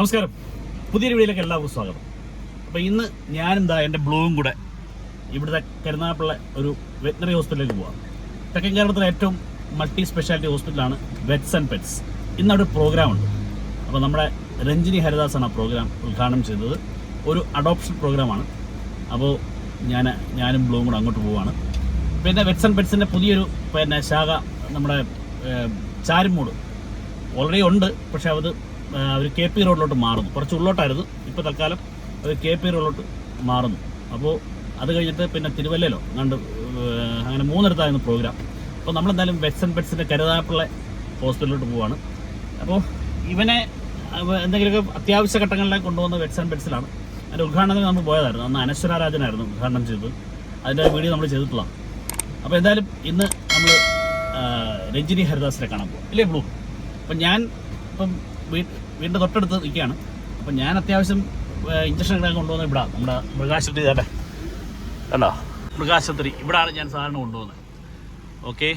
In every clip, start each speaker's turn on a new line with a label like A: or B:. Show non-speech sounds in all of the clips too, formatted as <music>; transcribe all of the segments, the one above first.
A: നമസ്കാരം. പുതിയൊരു വീഡിയോയിലേക്ക് എല്ലാവർക്കും സ്വാഗതം. അപ്പോൾ ഇന്ന് ഞാനെന്താ എന്റെ ബ്ലൂവും കൂടെ ഇവിടുത്തെ കരുനാഗപ്പള്ള ഒരു വെറ്റിനറി ഹോസ്പിറ്റലിലേക്ക് പോവാം. തെക്കൻ കേരളത്തിലെ ഏറ്റവും മൾട്ടി സ്പെഷ്യാലിറ്റി ഹോസ്പിറ്റലാണ് വെറ്റ്സ് ആൻഡ് പെറ്റ്സ്. ഇന്ന് അവിടെ പ്രോഗ്രാം ഉണ്ട്. അപ്പോൾ നമ്മുടെ രഞ്ജിനി ഹരിദാസാണ് ആ പ്രോഗ്രാം ഉദ്ഘാടനം ചെയ്തത്. ഒരു അഡോപ്ഷൻ പ്രോഗ്രാമാണ് അപ്പോൾ ഞാൻ ഞാനും ബ്ലൂവും കൂടെ അങ്ങോട്ട് പോവുകയാണ് പിന്നെ വെറ്റ്സ് ആൻഡ് പെറ്റ്സിന്റെ പുതിയൊരു പിന്നെ ശാഖ നമ്മുടെ ചാരുമൂട്. ഓൾറെഡി ഉണ്ട് പക്ഷേ അത് അവർ കെ പി റോഡിലോട്ട് മാറുന്നു. കുറച്ച് ഉള്ളോട്ടായിരുന്നു. ഇപ്പോൾ തൽക്കാലം അവർ കെ പി റോഡിലോട്ട് മാറുന്നു. അപ്പോൾ അത് കഴിഞ്ഞിട്ട് പിന്നെ തിരുവല്ലയിലോ കണ്ട് അങ്ങനെ മൂന്നിടത്തായിരുന്നു പ്രോഗ്രാം അപ്പോൾ നമ്മളെന്തായാലും വെറ്റ്സ് ആൻഡ് പെറ്റ്സിന്റെ കരുതാപ്പിള്ള ഹോസ്പിറ്റലിലോട്ട് പോവാണ്. അപ്പോൾ ഇവനെ എന്തെങ്കിലുമൊക്കെ അത്യാവശ്യ ഘട്ടങ്ങളിലേക്ക് കൊണ്ടുവന്ന വെറ്റ്സ് ആൻഡ് പെറ്റ്സിലാണ് അതിന്റെ ഉദ്ഘാടനത്തിന് നമ്മൾ പോയതായിരുന്നു. അന്ന് അനശ്വരാരാജനായിരുന്നു ഉദ്ഘാടനം ചെയ്തത്. അതിന്റെ വീഡിയോ നമ്മൾ ചെയ്തിട്ടുള്ള അപ്പോൾ എന്തായാലും ഇന്ന് നമ്മൾ രഞ്ജിനി ഹരിദാസിനെ കാണാൻ പോകും ഇല്ലേ ബ്ലൂ? അപ്പം ഞാൻ ഇപ്പം വീടിന്റെ തൊട്ടടുത്ത് നിൽക്കുകയാണ്. അപ്പം ഞാൻ അത്യാവശ്യം ഇഞ്ചക്ഷൻ ഒക്കെ കൊണ്ടുവന്നത് ഇവിടെ നമ്മുടെ മൃഗാശുപത്രി തന്നെ. കണ്ടോ? മൃഗാശുപത്രി. ഇവിടെയാണ് ഞാൻ സാധാരണ കൊണ്ടുപോകുന്നത്. ഓക്കെ?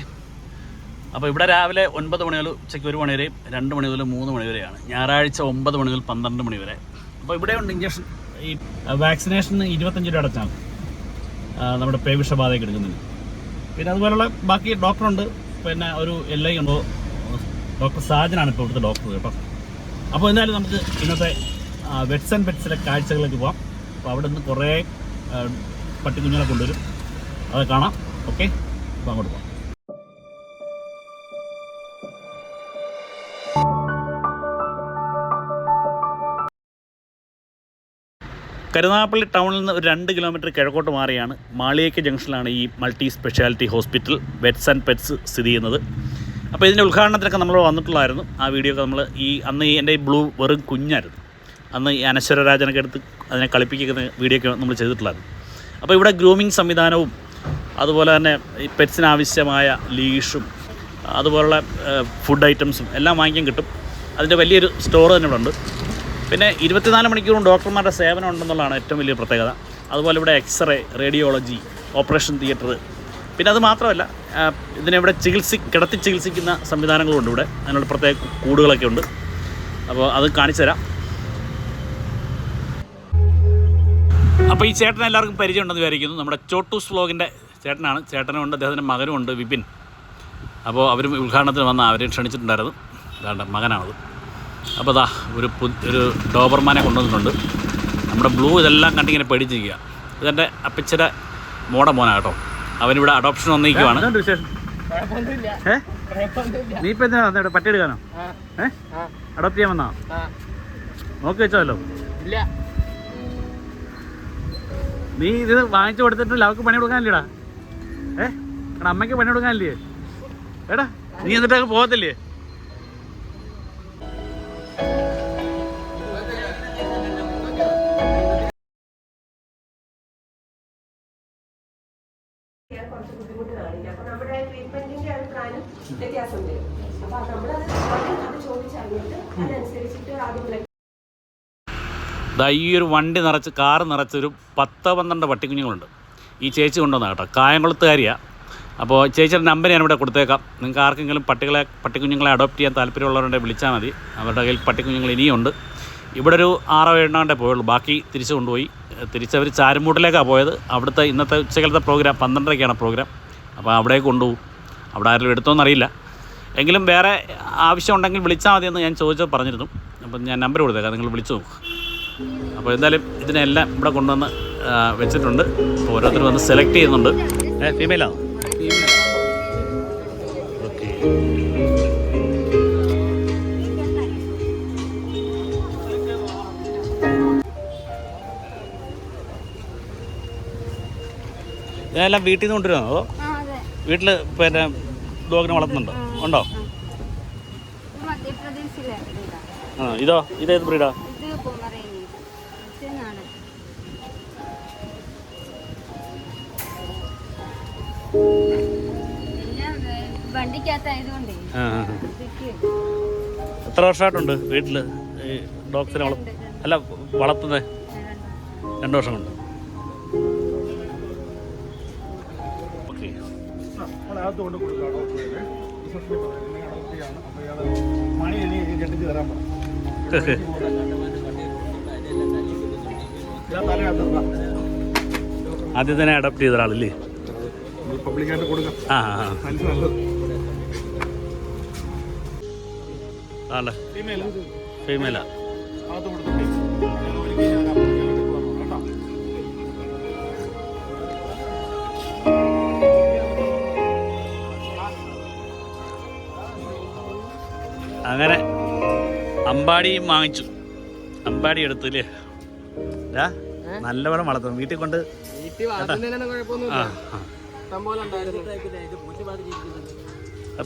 A: അപ്പോൾ ഇവിടെ രാവിലെ ഒൻപത് മണി മുതൽ ഉച്ചയ്ക്ക് ഒരു മണി വരെയും രണ്ട് മണി മുതൽ മൂന്ന് മണി വരെയാണ്. ഞായറാഴ്ച ഒമ്പത് മണി മുതൽ പന്ത്രണ്ട് മണി വരെ. അപ്പോൾ ഇവിടെ ഉണ്ട് ഇഞ്ചക്ഷൻ ഈ വാക്സിനേഷന് ഇരുപത്തഞ്ച് രൂപ അടച്ചാൽ നമ്മുടെ പേവിഷബാധയൊക്കെ എടുക്കുന്നതിന് പിന്നെ അതുപോലുള്ള ബാക്കി ഡോക്ടറുണ്ട് പിന്നെ ഒരു എൽ ഐ ഉണ്ടോ. ഡോക്ടർ സാജനാണ് ഇപ്പോൾ ഇവിടുത്തെ ഡോക്ടർ കേട്ടോ. അപ്പോൾ എന്തായാലും നമുക്ക് ഇന്നത്തെ വെറ്റ്സ് ആൻഡ് പെറ്റ്സിലെ കാഴ്ചകളിലേക്ക് പോവാം. അപ്പോൾ അവിടെ നിന്ന് കുറേ പട്ടിക്കുഞ്ഞുങ്ങളെ കൊണ്ടുവരും. അത് കാണാം. ഓക്കെ അപ്പോൾ അങ്ങോട്ട് പോവാം. കരുനാഗപ്പള്ളി ടൗണിൽ നിന്ന് ഒരു രണ്ട് കിലോമീറ്റർ കിഴക്കോട്ട് മാറിയാണ് മാളിയേക്ക് ജംഗ്ഷനിലാണ് ഈ multi speciality hospital vets and pets സ്ഥിതി ചെയ്യുന്നത്. അപ്പോൾ ഇതിന്റെ ഉദ്ഘാടനത്തിനൊക്കെ നമ്മൾ വന്നിട്ടുള്ളായിരുന്നു. ആ വീഡിയോ ഒക്കെ നമ്മൾ ഈ അന്ന് ഈ എന്റെ ബ്ലൂ വെറും കുഞ്ഞായിരുന്നു. അന്ന് ഈ അനശ്വരരാജനൊക്കെ എടുത്ത് അതിനെ കളിപ്പിക്കുന്ന വീഡിയോ ഒക്കെ നമ്മൾ ചെയ്തിട്ടുള്ളായിരുന്നു. അപ്പോൾ ഇവിടെ ഗ്രൂമിങ് സംവിധാനവും അതുപോലെ തന്നെ ഈ പെറ്റ്സിനാവശ്യമായ ലീഷും അതുപോലുള്ള ഫുഡ് ഐറ്റംസും എല്ലാം വാങ്ങിക്കാൻ കിട്ടും. അതിന്റെ വലിയൊരു സ്റ്റോർ തന്നെ ഇവിടെ ഉണ്ട്. പിന്നെ ഇരുപത്തിനാല് മണിക്കൂറും ഡോക്ടർമാരുടെ സേവനം ഉണ്ടെന്നുള്ളതാണ് ഏറ്റവും വലിയ പ്രത്യേകത. അതുപോലെ ഇവിടെ എക്സ്റേ റേഡിയോളജി ഓപ്പറേഷൻ തിയേറ്റർ പിന്നെ അത് മാത്രമല്ല ഇതിനെവിടെ ചികിത്സി കിടത്തി ചികിത്സിക്കുന്ന സംവിധാനങ്ങളുണ്ട് ഇവിടെ. അതിനുള്ള പ്രത്യേക കൂടുകളൊക്കെ ഉണ്ട്. അപ്പോൾ അത് കാണിച്ചു തരാം. അപ്പോൾ ഈ ചേട്ടൻ എല്ലാവർക്കും പരിചയമുണ്ടെന്ന് വിചാരിക്കുന്നു. നമ്മുടെ ചോട്ടൂസ് വ്ലോഗിന്റെ ചേട്ടനാണ്. ചേട്ടനുണ്ട് അദ്ദേഹത്തിന്റെ മകനും ഉണ്ട് വിപിൻ. അപ്പോൾ അവരും ഉദ്ഘാടനത്തിന് വന്ന അവരെ ക്ഷണിച്ചിട്ടുണ്ടായിരുന്നു. അതാണ്ട് മകനാണത്. അപ്പോൾ അതാ ഒരു ഒരു ഡോബർമാനെ കൊണ്ടുവന്നിട്ടുണ്ട്. നമ്മുടെ ബ്ലൂ ഇതെല്ലാം കണ്ടിങ്ങനെ പേടിച്ചിരിക്കുക. ഇതെന്റെ അപ്പച്ചയുടെ മോടെ മോനാണ് കേട്ടോ. അവനിവിടെ അഡോപ്ഷൻ വന്നിരിക്കുവാണ്. നീ ഇപ്പൊ എന്തിനാ വന്നേ? പട്ടി എടുക്കാനോ? ഏ? അഡോപ്റ്റ് ചെയ്യാൻ വന്നാ? നോക്കി വെച്ചോല്ലോ
B: ഇല്ല.
A: നീ ഇത് വാങ്ങിച്ചു കൊടുത്തിട്ടില്ല. അവർക്ക് പണി കൊടുക്കാനില്ലടാ. ഏ? അമ്മയ്ക്ക് പണി കൊടുക്കാനില്ലേ? എടാ നീ എന്നിട്ട് അങ്ങ് പോകത്തില്ലേ? ദാ ഈ ഒരു വണ്ടി നിറച്ച് കാറ് നിറച്ചൊരു പത്ത് പന്ത്രണ്ട് പട്ടിക്കുഞ്ഞുങ്ങളുണ്ട്. ഈ ചേച്ചി കൊണ്ടുവന്ന കേട്ടോ. കായംകുളത്തുകാരിയാണ് അപ്പോൾ ചേച്ചിയുടെ നമ്പർ ഞാൻ ഇവിടെ കൊടുത്തേക്കാം. നിങ്ങൾക്ക് ആർക്കെങ്കിലും പട്ടികളെ പട്ടിക്കുഞ്ഞുങ്ങളെ അഡോപ്റ്റ് ചെയ്യാൻ താല്പര്യമുള്ളവരുണ്ടെങ്കിൽ വിളിച്ചാൽ മതി. അവരുടെ കയ്യിൽ പട്ടിക്കുഞ്ഞുങ്ങൾ ഇനിയുണ്ട് ഇവിടെ ഒരു ആറോ എണ്ണാണ്ടേ പോയുള്ളൂ. ബാക്കി തിരിച്ചു കൊണ്ടുപോയി. തിരിച്ചവർ ചാരുമൂട്ടിലേക്കാണ് പോയത്. അവിടുത്തെ ഇന്നത്തെ ഉച്ചകാലത്തെ പ്രോഗ്രാം പന്ത്രണ്ടരയ്ക്കാണ് പ്രോഗ്രാം അപ്പോൾ അവിടേക്ക് കൊണ്ടുപോകും. അവിടെ ആരെങ്കിലും എടുത്തോന്നറിയില്ല. എങ്കിലും വേറെ ആവശ്യമുണ്ടെങ്കിൽ വിളിച്ചാൽ മതിയെന്ന് ഞാൻ ചോദിച്ചോ പറഞ്ഞിരുന്നു. അപ്പം ഞാൻ നമ്പർ കൊടുത്തേക്കാം. നിങ്ങൾ വിളിച്ചു നോക്കും. അപ്പോൾ എന്തായാലും ഇതിനെല്ലാം ഇവിടെ കൊണ്ടുവന്ന് വെച്ചിട്ടുണ്ട്. അപ്പോൾ ഓരോരുത്തർ വന്ന് സെലക്ട് ചെയ്യുന്നുണ്ട്. ഫീമെയിലാണ് ഓക്കെ. ഇതെല്ലാം വീട്ടിൽ നിന്ന് കൊണ്ടുവരുന്നോ അതോ. വീട്ടിൽ പിന്നെ ഡോഗിനെ വളർത്തുന്നുണ്ടോ? ഉണ്ടോ. ആ ഇതോ? ഇതേത് ബ്രീഡാ? എത്ര വർഷമായിട്ടുണ്ട് വീട്ടിൽ ഈ ഡോഗ്സിനെ വള അല്ല വളർത്തുന്നത് രണ്ട്. വർഷം കൊണ്ട്. ഓക്കെ. ആദ്യം തന്നെ അഡോപ്റ്റ് ചെയ്ത ഒരാളല്ലേ ആ ആ
B: പറഞ്ഞു കേട്ടോ.
A: അങ്ങനെ അമ്പാടിയും വാങ്ങിച്ചു. അമ്പാടി എടുത്തു അല്ലേ നല്ലവണ്ണം വളർത്തും വീട്ടിൽ കൊണ്ട്
C: വീട്ടിൽ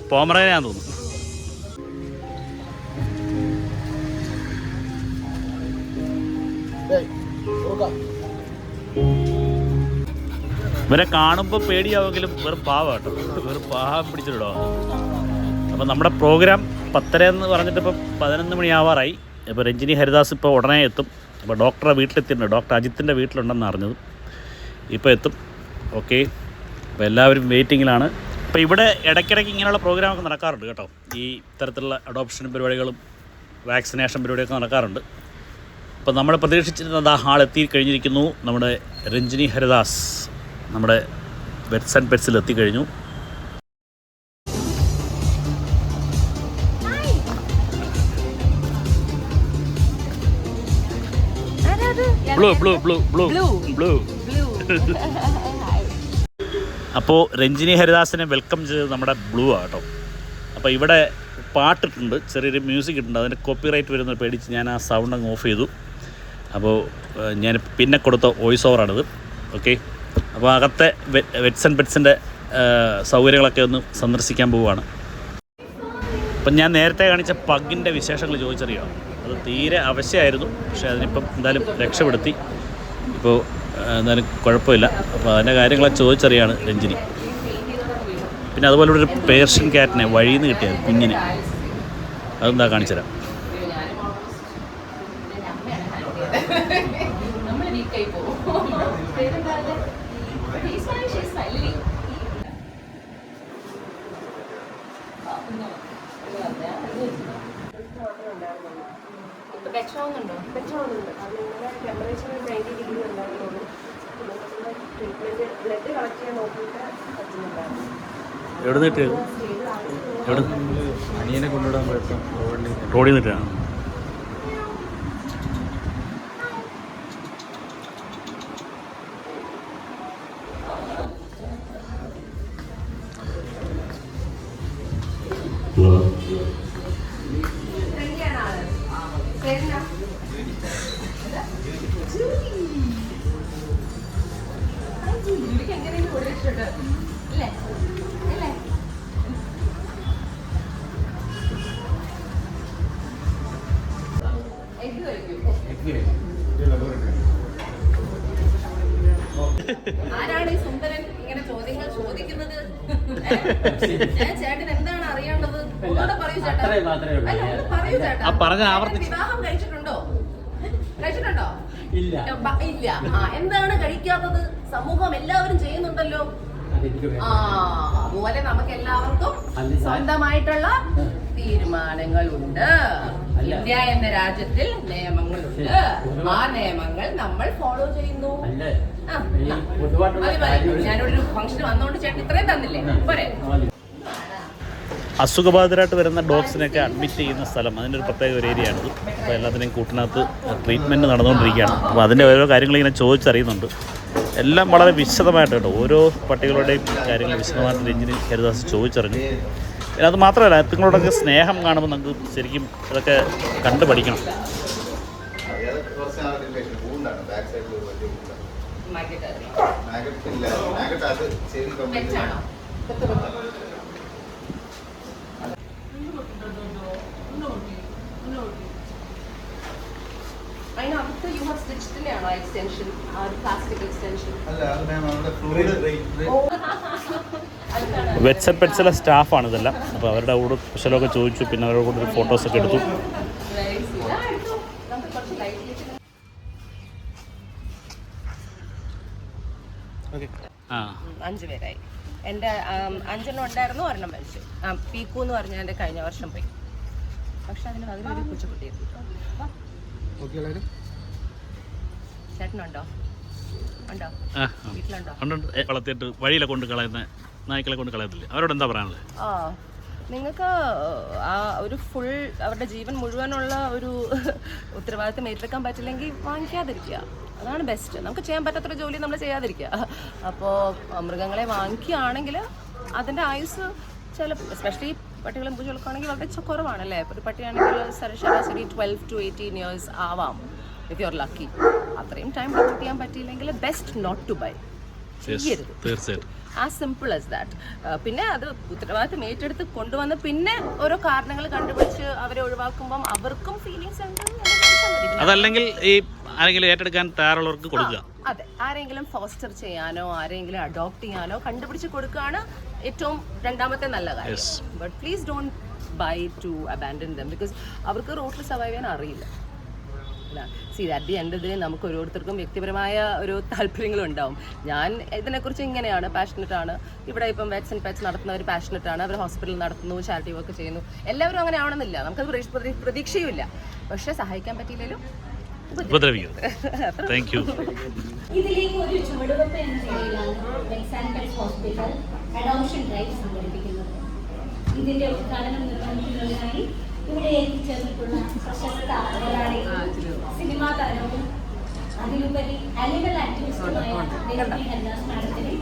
C: വളർത്തുന്നതിനൊന്നും
A: ഇവരെ കാണുമ്പോൾ പേടിയാവുമെങ്കിലും വെറും പാവ കേട്ടോ. വെറും പാവം പിടിച്ചിട്ടോ അപ്പം നമ്മുടെ പ്രോഗ്രാം പത്തര എന്ന് പറഞ്ഞിട്ട് ഇപ്പം പതിനൊന്ന് മണിയാവാറായി. ഇപ്പോൾ രഞ്ജിനി ഹരിദാസ് ഇപ്പോൾ ഉടനെ എത്തും. അപ്പോൾ ഡോക്ടറെ വീട്ടിലെത്തിയിട്ടുണ്ട്. ഡോക്ടർ അജിത്തിന്റെ വീട്ടിലുണ്ടെന്ന് അറിഞ്ഞത് ഇപ്പോൾ എത്തും. ഓക്കെ അപ്പോൾ എല്ലാവരും വെയിറ്റിങ്ങിലാണ് അപ്പോൾ ഇവിടെ ഇടയ്ക്കിടയ്ക്ക് ഇങ്ങനെയുള്ള പ്രോഗ്രാമൊക്കെ നടക്കാറുണ്ട് കേട്ടോ. ഈ ഇത്തരത്തിലുള്ള അഡോപ്ഷൻ പരിപാടികളും വാക്സിനേഷൻ പരിപാടിയൊക്കെ നടക്കാറുണ്ട്. അപ്പോൾ നമ്മൾ പ്രതീക്ഷിച്ചിരുന്നത് ആ ഹാൾ എത്തി കഴിഞ്ഞിരിക്കുന്നു. നമ്മുടെ രഞ്ജിനി ഹരിദാസ് നമ്മുടെ വെറ്റ്സ് ആൻഡ് പെറ്റ്സിൽ എത്തിക്കഴിഞ്ഞു blue blue blue blue blue അപ്പോൾ രഞ്ജിനി ഹരിദാസിനെ വെൽക്കം ചെയ്തത് നമ്മുടെ ബ്ലൂ ആട്ടോ അപ്പോൾ ഇവിടെ പാട്ടിട്ടുണ്ട് ചെറിയൊരു മ്യൂസിക് ഇട്ടുണ്ട് അതിന്റെ കോപ്പിറൈറ്റ് വരുന്ന പേടിച്ച് ഞാൻ ആ സൗണ്ട് അങ്ങ് ഓഫ് ചെയ്തു. അപ്പോൾ ഞാൻ പിന്നെ കൊടുത്ത വോയിസ് ഓവറാണിത് ഓക്കെ അപ്പോൾ അകത്തെ വെറ്റ്സ് ആൻഡ് പെറ്റ്സിന്റെ സൗകര്യങ്ങളൊക്കെ ഒന്ന് സന്ദർശിക്കാൻ പോവുകയാണ്. അപ്പം ഞാൻ നേരത്തെ കാണിച്ച പഗിന്റെ വിശേഷങ്ങൾ ചോദിച്ചറിയാം? അത് തീരെ അവശ്യമായിരുന്നു പക്ഷേ അതിനിപ്പം എന്തായാലും രക്ഷപ്പെടുത്തി. ഇപ്പോൾ എന്തായാലും കുഴപ്പമില്ല. അപ്പോൾ അതിന്റെ കാര്യങ്ങളെ ചോദിച്ചറിയാണ് രഞ്ജിനി. പിന്നെ അതുപോലെ ഒരു പേർഷ്യൻ ക്യാറ്റിനെ വഴിയിൽ നിന്ന് കിട്ടിയത് കുഞ്ഞിനെ. അതെന്താ കാണിച്ചുതരാം?
D: വെച്ചോന്നുണ്ട് വെച്ചോന്നുണ്ട് അത് നിങ്ങളുടെ temperature ninety degree blood collect ചെയ്യാൻ നോക്കിയിട്ട് പറ്റുന്നുണ്ടായിരുന്നു.
A: എവിടെ എവിടെ
B: അനിയനെ കൊണ്ടുവിടാൻ പറ്റും റോഡിൽ
A: റോഡിൽ നിന്ന്
E: ചേട്ടൻ എന്താണ് അറിയേണ്ടത് ഒന്നുകൂടെ പറയൂ ചേട്ടാ. അല്ല, ഒന്ന് പറയൂ ചേട്ടാ.
A: ആ, പറഞ്ഞ
E: ചേട്ടൻ
A: ആവർത്തിച്ച്.
E: വിവാഹം കഴിച്ചിട്ടുണ്ടോ? കഴിച്ചിട്ടുണ്ടോ?
C: ഇല്ല.
E: ബ- ഇല്ല. ആ എന്താണ് കഴിക്കാത്തത്? സമൂഹം എല്ലാവരും ചെയ്യുന്നുണ്ടല്ലോ. ആ അതുപോലെ നമുക്ക് എല്ലാവർക്കും
C: അല്ല,
E: സ്വന്തമായിട്ടുള്ള തീരുമാനങ്ങളുണ്ട്.
C: അല്ല.
E: ഇന്ത്യ എന്ന രാജ്യത്തിൽ നിയമങ്ങളുണ്ട്. ആ നിയമങ്ങൾ നമ്മൾ ഫോളോ ചെയ്യുന്നു. ഞാനൊരു ഫംഗ്ഷൻ വന്നോണ്ട് ചേട്ടൻ ഇത്രയും തന്നില്ലേ? പോരെ.
A: അസുഖബാധിതരായിട്ട് വരുന്ന ഡോഗ്സിനൊക്കെ അഡ്മിറ്റ് ചെയ്യുന്ന സ്ഥലം. അതിന്റെ ഒരു പ്രത്യേക ഒരു ഏരിയ ഏരിയയാണിത് അപ്പോൾ എല്ലാത്തിനെയും കൂട്ടിനകത്ത് ട്രീറ്റ്മെന്റ് നടന്നുകൊണ്ടിരിക്കുകയാണ്. അപ്പോൾ അതിന്റെ ഓരോ കാര്യങ്ങൾ ഇങ്ങനെ ചോദിച്ചറിയുന്നുണ്ട്. എല്ലാം വളരെ വിശദമായിട്ട് കേട്ടോ. ഓരോ പട്ടികളുടെയും കാര്യങ്ങൾ വിശദമായിട്ട് രഞ്ജിനി ഹരിദാസ് ചോദിച്ചറിഞ്ഞു. പിന്നെ അത് മാത്രമല്ല നിങ്ങളോടൊക്കെ സ്നേഹം കാണുമ്പോൾ നമുക്ക് ശരിക്കും ഇതൊക്കെ കണ്ടു പഠിക്കണം.
E: എക്സ്റ്റൻഷൻ ആ ഒരു പ്ലാസ്റ്റിക് എക്സ്റ്റൻഷൻ
F: അല്ല അത് മാം നമ്മുടെ ഫ്ലൂയിഡ്
E: അടുത്താണ്
A: വെറ്റ്സ് ആൻഡ് പെറ്റ്സിലെ സ്റ്റാഫാണ് ഇതെല്ലാം. അപ്പോൾ അവരുടെ കൂടെ സ്പെഷ്യലൊക്കെ ചോദിച്ചു പിന്നെ അവരുടെ കൂടെ ഒരു ഫോട്ടോസൊക്കെ എടുത്തു.
E: അഞ്ചു പേരായി. എന്റെ അഞ്ചെണ്ണം ഉണ്ടായിരുന്നു ഒരെണ്ണം മരിച്ചു. ആ പീക്കു എന്ന് പറഞ്ഞാൽ എന്റെ കഴിഞ്ഞ വർഷം പോയി. പക്ഷെ അതിന്
B: ഓക്കെ എല്ലാവരും?
E: ചേട്ടനുണ്ടോ? ഉണ്ടോ?
A: ആ
E: വീട്ടിലുണ്ടോ?
A: വളർത്തിയിട്ട് വഴിയിലെ കൊണ്ട് കളയുന്ന നായ്ക്കളെ കൊണ്ട് കളയത്തില്ലേ? അവരോട് എന്താ പറയാനുള്ളത്?
E: ആ നിങ്ങൾക്ക് ആ ഒരു ഫുൾ അവരുടെ ജീവൻ മുഴുവനുള്ള ഒരു <laughs> ഉത്തരവാദിത്തം ഏറ്റെടുക്കാൻ പറ്റില്ലെങ്കിൽ വാങ്ങിക്കാതിരിക്കുക. അതാണ് ബെസ്റ്റ് നമുക്ക് ചെയ്യാൻ പറ്റാത്തൊരു ജോലി നമ്മൾ ചെയ്യാതിരിക്കുക. അപ്പോൾ മൃഗങ്ങളെ വാങ്ങിക്കുകയാണെങ്കിൽ അതിന്റെ ആയുസ് ചില എസ്പെഷ്യലി പട്ടികളും പൂച്ചകൾക്കാണെങ്കിൽ വളരെ കുറവാണ് കുറവാണല്ലേ? ഒരു പട്ടിയാണെങ്കിൽ ശരാശരി ട്വൽവ് ടു എയ്റ്റീൻ ഇയേഴ്സ് ആവാം. ഇഫ് യു ആർ ലക്കി അത്രയും ടൈം പ്രൊട്ടക്ട് ചെയ്യാൻ പറ്റിയില്ലെങ്കിൽ ബെസ്റ്റ് നോട്ട് ടു ബൈ ചെയ്യരുത്.
A: തീർച്ചയായിട്ടും.
E: ആ സിമ്പിൾ ആസ് ദാറ്റ് പിന്നെ അത് ഉത്തരവാദിത്തം ഏറ്റെടുത്ത് കൊണ്ടുവന്ന് പിന്നെ ഓരോ കാരണങ്ങൾ കണ്ടുപിടിച്ച് അവരെ ഒഴിവാക്കുമ്പം അവർക്കും ഫീലിങ്സ്.
A: അതല്ലെങ്കിൽ ഈ ആരെങ്കിലും ഏറ്റെടുക്കാൻ തയ്യാറുള്ളവർക്ക് കൊടുക്കുക.
E: അതെ. ആരെങ്കിലും ഫോസ്റ്റർ ചെയ്യാനോ ആരെങ്കിലും അഡോപ്റ്റ് ചെയ്യാനോ കണ്ടുപിടിച്ച് കൊടുക്കുകയാണ് ഏറ്റവും രണ്ടാമത്തെ നല്ല കാര്യം. But please don't buy to abandon them because അവർക്ക് റോട്ടിൽ സർവൈവ് ചെയ്യാൻ അറിയില്ല. സി അറ്റ് ദി എൻഡ് ഇതിന് നമുക്ക് ഓരോരുത്തർക്കും വ്യക്തിപരമായ ഒരു താല്പര്യങ്ങളുണ്ടാവും. ഞാൻ ഇതിനെക്കുറിച്ച് ഇങ്ങനെയാണ് പാഷനറ്റ് ആണ്. ഇവിടെ ഇപ്പം വാക്സിൻ ആൻഡ് പെറ്റ്സ് നടത്തുന്നവർ പാഷനറ്റ് ആണ്. അവർ ഹോസ്പിറ്റൽ നടത്തുന്നു ചാരിറ്റി വർക്ക് ചെയ്യുന്നു. എല്ലാവരും അങ്ങനെ ആവണമെന്നില്ല. നമുക്കത് പ്രതീക്ഷ- പ്രതീ- പ്രതീക്ഷയുമില്ല. പക്ഷേ സഹായിക്കാൻ പറ്റിയില്ലെങ്കിലും
A: ഉപദ്രവിക്കരുത് താങ്ക് യു
G: ഇതിലേക്ക് ഒരു ചുവടുവെപ്പ് എന്ന നിലയിലാണ് ഹോസ്പിറ്റൽ അഡോപ്ഷൻ ഡ്രൈവ് സംഘടിപ്പിക്കുന്നത്. ഇതിന്റെ ഉദ്ഘാടനം നിർവഹിക്കുന്നതിനായി ഇവിടെ എത്തിച്ചേർന്നിട്ടുള്ള പ്രശസ്ത സിനിമാ താരവും അതിലുപരി അനിമൽ ആക്ടിവിസ്റ്റുമായ ദേവി ഹരിദാസ് മാഡത്തിനെ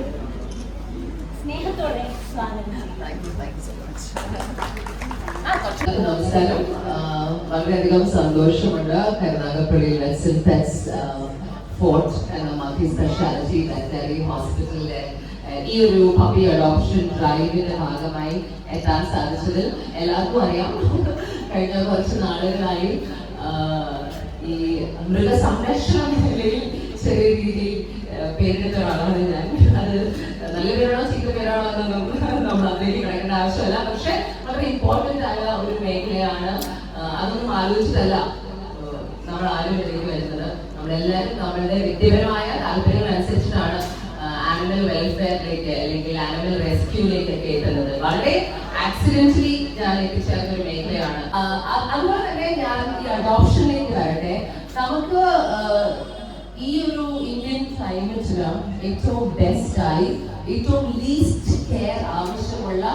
G: സ്നേഹത്തോടെ സ്വാഗതം.
H: നമസ്കാരം. വളരെയധികം സന്തോഷമുണ്ട്. കരുനാഗപ്പള്ളിയിൽ പെറ്റ്സ് ഫോർട്ട് എന്ന മൾട്ടി സ്പെഷ്യാലിറ്റി വെറ്ററി ഹോസ്പിറ്റലിലെ ഈ ഒരു പപ്പി അഡോപ്ഷൻ ഡ്രൈവിന്റെ ഭാഗമായി എത്താൻ സാധിച്ചതിൽ എല്ലാവർക്കും അറിയാം. കഴിഞ്ഞ കുറച്ച് നാളുകളായി ഈ മൃഗസംരക്ഷണ മേഖലയിൽ ചെറിയ രീതിയിൽ പേരെടുത്ത ഒരാളാണ് ഞാൻ. അത് നല്ല പേരാണോ ചീത്ത പേരാണോ നമ്മൾ അതിലേക്ക് കിടക്കേണ്ട ആവശ്യമല്ല. പക്ഷെ വളരെ ഇമ്പോർട്ടന്റ് ആയ ഒരു മേഖലയാണ് അതൊന്നും ആലോചിച്ചതല്ല നമ്മൾ ആരും ഇതിലേക്ക് വരുന്നത്. നമ്മളെല്ലാവരും നമ്മളുടെ വ്യക്തിപരമായ താല്പര്യങ്ങൾ അനുസരിച്ചിട്ടാണ് ആനിമൽ വെൽഫെയറിലേക്ക് അല്ലെങ്കിൽ ആനിമൽ ഒക്കെ എത്തുന്നത്. വളരെ ആക്സിഡന്റലി ഞാൻ എത്തിച്ചേർന്ന ഒരു മേഖലയാണ് അതുപോലെ തന്നെ ഞാൻ ഈ അഡോപ്ഷനിലേക്ക് വരട്ടെ. നമുക്ക് ഈ ഒരു ഇന്ത്യൻ ക്ലൈമറ്റിന് ഏറ്റവും ബെസ്റ്റ് ആയി ഏറ്റവും ലീസ്റ്റ് കെയർ ആവശ്യമുള്ള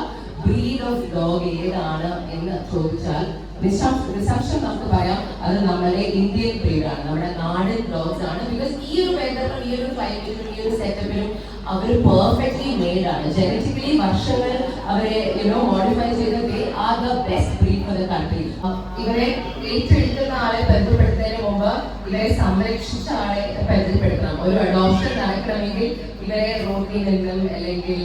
H: ബ്രീഡ് ഓഫ് ഡോഗ് ഏതാണ് എന്ന് ചോദിച്ചാൽ റിസപ്ഷൻ നമുക്ക് പറയാം അത് നമ്മുടെ ഇന്ത്യൻ ബ്രീഡാണ് നമ്മുടെ നാടൻ ഡോഗ്സ് ആണ്. ബിക്കോസ് ഈ ഒരു വെതറിലും ഈ ഒരു ക്ലൈമറ്റിലും ഈ ഒരു സെറ്റപ്പിലും അവർ പെർഫെക്റ്റ്ലി മെയ്ഡ് ആണ്. ജനറ്റിക്കലി വർഷങ്ങൾ അവരെ യുനോ മോഡിഫൈ ചെയ്ത they are the best breed for the country ഇവരെ ഏറ്റെടുക്കുന്ന ആളെ പരിചയപ്പെടുത്തുന്നതിന് മുമ്പ് ഇവരെ സംരക്ഷിച്ച ആളെ പരിചയപ്പെടുത്തണം ഒരു അഡോപ്ഷൻ നടക്കണമെങ്കിൽ ഇവരെ റോട്ടിൽ നിന്നും അല്ലെങ്കിൽ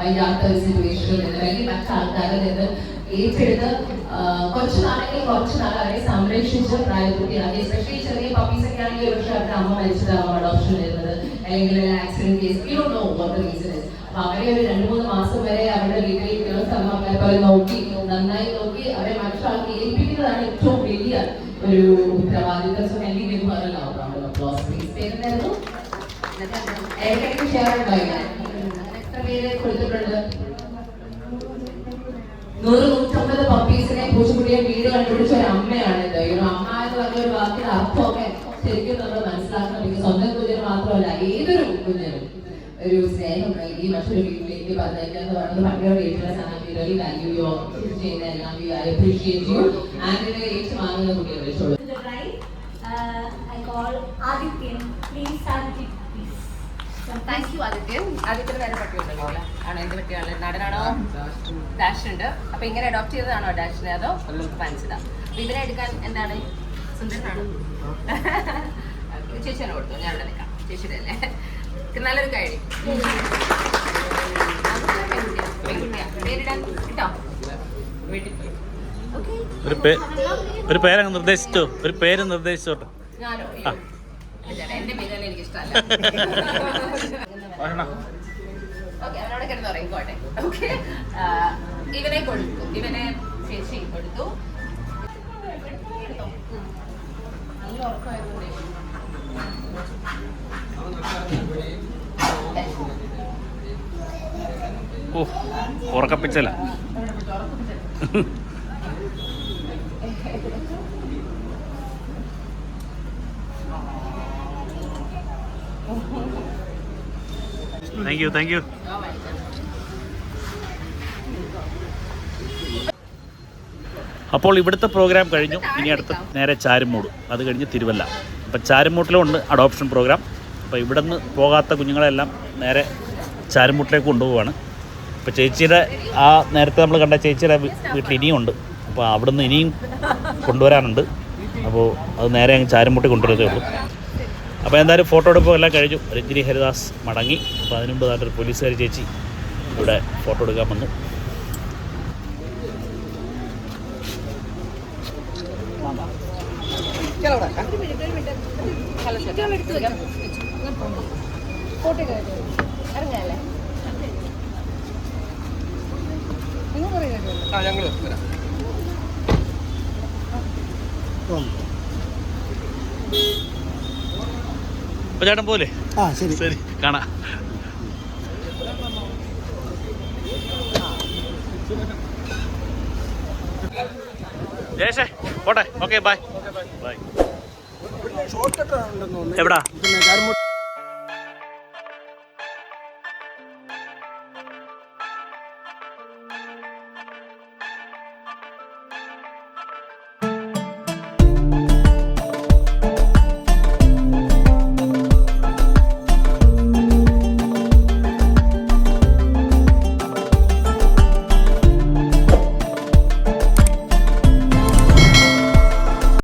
H: വയ്യാത്ത ഒരു സിറ്റുവേഷനിൽ നിന്നും അല്ലെങ്കിൽ മറ്റാൾക്കാരിൽ നിന്ന് ഏറ്റെടുത്ത് കുറച്ച് നാളെങ്കിൽ കുറച്ച് നാൾ അവരെ സംരക്ഷിച്ച് പ്രായപൂർത്തിയാക്കി. എസ്പെഷ്യലി ചെറിയ പപ്പീസൊക്കെ ആണെങ്കിൽ ഒരു പക്ഷേ അവരുടെ അമ്മ മരിച്ചതാവാം അഡോപ്ഷൻ വരുന്നത്. അല്ലെങ്കിൽ accident case you do know what reason is അപ്പൊ അവരെ ഒരു രണ്ട് മൂന്ന് മാസം വരെ അവരുടെ വീട്ടിൽ സ്ഥലമാക്കാൻ പോലെ നോക്കി നന്നായി നോക്കി അവരെ മറ്റൊരാൾക്ക് ഏൽപ്പിക്കുന്നതാണ് ഏറ്റവും വലിയ ഒരു ഉത്തരവാദിത്തം സോ എനിക്ക് ഇത് പറഞ്ഞല്ലോ റൗണ്ട് ഓഫ് ക്ലോസ് പ്ലീസ് പേരുന്നായിരുന്നു ഇടയ്ക്കിടയ്ക്ക് ഷെയർ ഉണ്ടായി എത്ര പേര് കൊടുത്തിട്ടുണ്ട്? നൂറ് നൂറ്റമ്പത് പപ്പീസിനെ പൂച്ചക്കുട്ടിയെ വീട് കണ്ടുപിടിച്ച ഒരു അമ്മയാണ് ഇത് ഈ ഒരു അമ്മ എന്ന് പറഞ്ഞ ഒരു വാക്കിന്റെ അർത്ഥമൊക്കെ ശരിക്കും നമ്മൾ മനസ്സിലാക്കണം ഇത് സ്വന്തം കുഞ്ഞിന് മാത്രമല്ല ഏതൊരു കുഞ്ഞിനും ഒരു സ്നേഹം നൽകി മറ്റൊരു വീട്ടിലേക്ക് പറഞ്ഞേക്കുക എന്ന് പറയുന്നത് ഭയങ്കര വീട്ടിലെ സാഹചര്യം വാല്യൂ യോ ചെയ്യുന്ന എല്ലാം ഐ അപ്രീഷിയേറ്റ് ആൻഡ് വിളിച്ചോളൂ.
E: താങ്ക് യു ആദിത്യൻ ആദിത്യന് വേറെ പട്ടിയുണ്ടല്ലോ ആണോ എന്ത് പട്ടിയാണ് നടനാണോ? ഡാഷ് ഉണ്ട്. അപ്പൊ ഇങ്ങനെ അഡോപ്റ്റ് ചെയ്തതാണോ ഡാഷിനെ അതോ ഫാൻസിതാ അപ്പൊ ഇതിനെ എടുക്കാൻ എന്താണ്? സുന്ദരനാണ്? <laughs> ചേച്ചിയാണ് കൊടുത്തു? ഞാൻ ഇവിടെ നിൽക്കാം. ചേച്ചിയുടെ അല്ലേ നല്ലൊരു കഴി പേരിടാൻ കിട്ടോ ഓക്കെ
A: ഒരു പേര് ഒരു പേരങ്ങ് നിർദ്ദേശിച്ചോ? ഒരു പേര് നിർദ്ദേശിച്ചോട്ടെ.
E: ഇവനെ കൊടുത്തു ഇവനെ ചേച്ചി കൊടുത്തു നല്ല ഉറക്കമായിരുന്നു
A: ഓ ഉറക്കപ്പിച്ചല. താങ്ക് യു താങ്ക് യു അപ്പോൾ ഇവിടുത്തെ പ്രോഗ്രാം കഴിഞ്ഞു. ഇനി അടുത്ത നേരെ ചാരുമൂട്. അത് കഴിഞ്ഞ് തിരുവല്ല. അപ്പം ചാരുമൂട്ടിലും ഉണ്ട് അഡോപ്ഷൻ പ്രോഗ്രാം അപ്പോൾ ഇവിടെ നിന്ന് പോകാത്ത കുഞ്ഞുങ്ങളെല്ലാം നേരെ ചാരുമൂട്ടിലേക്ക് കൊണ്ടുപോവാണ്. അപ്പോൾ ചേച്ചിയുടെ ആ നേരത്തെ നമ്മൾ കണ്ട ചേച്ചിയുടെ വീട്ടിൽ ഇനിയും ഉണ്ട്. അപ്പോൾ അവിടുന്ന് ഇനിയും കൊണ്ടുവരാനുണ്ട്. അപ്പോൾ അത് നേരെ അങ്ങ് ചാരമ്പൊട്ടി കൊണ്ടുവരത്തേ ഉള്ളൂ. അപ്പോൾ എന്തായാലും ഫോട്ടോ എടുപ്പോൾ എല്ലാം കഴിഞ്ഞു. രഞ്ജിനി ഹരിദാസ് മടങ്ങി. അപ്പോൾ അതിനു മുമ്പ് പോലീസുകാരി ചേച്ചി ഇവിടെ ഫോട്ടോ എടുക്കാൻ വന്നു.
C: ആ ഞങ്ങൾ വരാം.
A: അപ്പോൾ ചേട്ടൻ പോലെ
B: ആ ശരി.
A: ശരി കാണാം. ജയേഷേ പോട്ടെ. Okay bye. ബൈ എവിടാ?